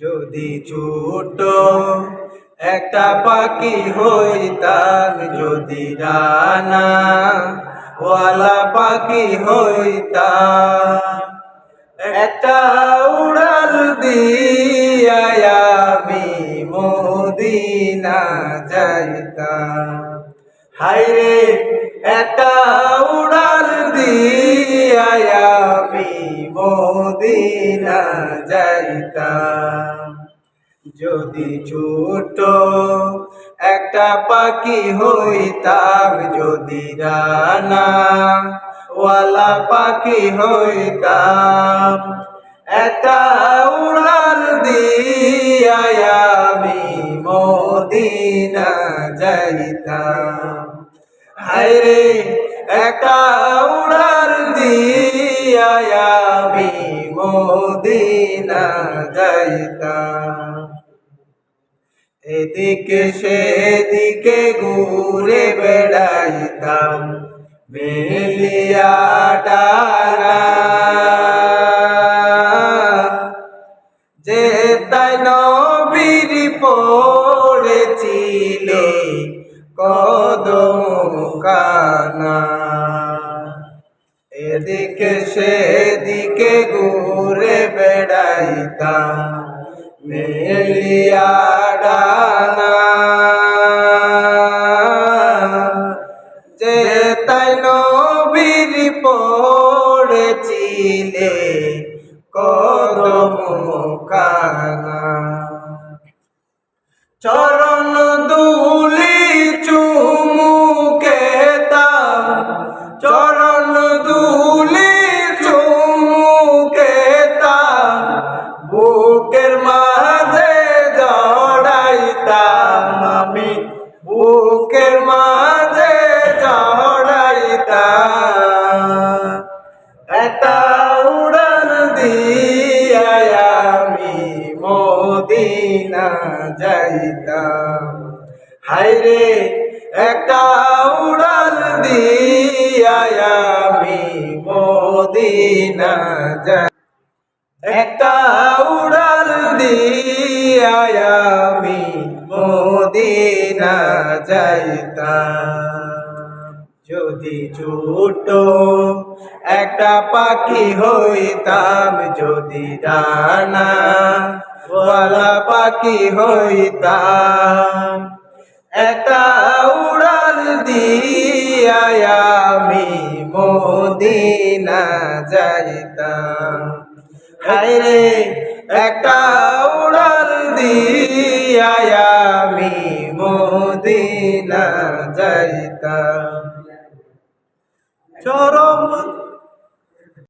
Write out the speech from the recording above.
যদি ছোট একটা পাখি হইতাম, যদি রানা ওয়ালা পাখি হইতাম, একটা উড়াল দিয়া আমি মদিনা যাইতাম। হাইরে একটা যাইতাম যদি ছোট একটা পাখি হইতাম, যদি রানা ওয়ালা পাখি হইতাম, একটা উড়াল দিয়া আমি মদিনা যাইতাম। হায়রে, একটা যাইতাম এদিকে সেদিকে ঘুরে বেড়াইতাম, মেলিয়া ডানা যে তাই নবীর পড়েছিলে কদম কানা এদিকে সেদিকে ঘুরে বেড়াইতাম মেলিয়া ডানা যে তাই নবীর পড়েছিলে কদম কানা চরণ দুলি চুমুকে তাম চরণ বুকের মাঝে জড়াইতাম আমি। বুকের মাঝে জড়াইতাম। একটা উড়ান দিয়া আমি মদিনা যাইতাম। হাইরে একটা উড়াল দিয়া আমি মদিনা যাই একটা উড়াল দিয়া আমি মদিনা যাইতাম। যদি ছোট একটা পাখি হইতাম, যদি ডানা ওয়ালা পাখি হইতাম, একটা উড়াল দিয়া আমি মদিনা যাইতাম। হায়রে, একটা উড়াল দিয়া আমি মদিনা যাইতাম। চরম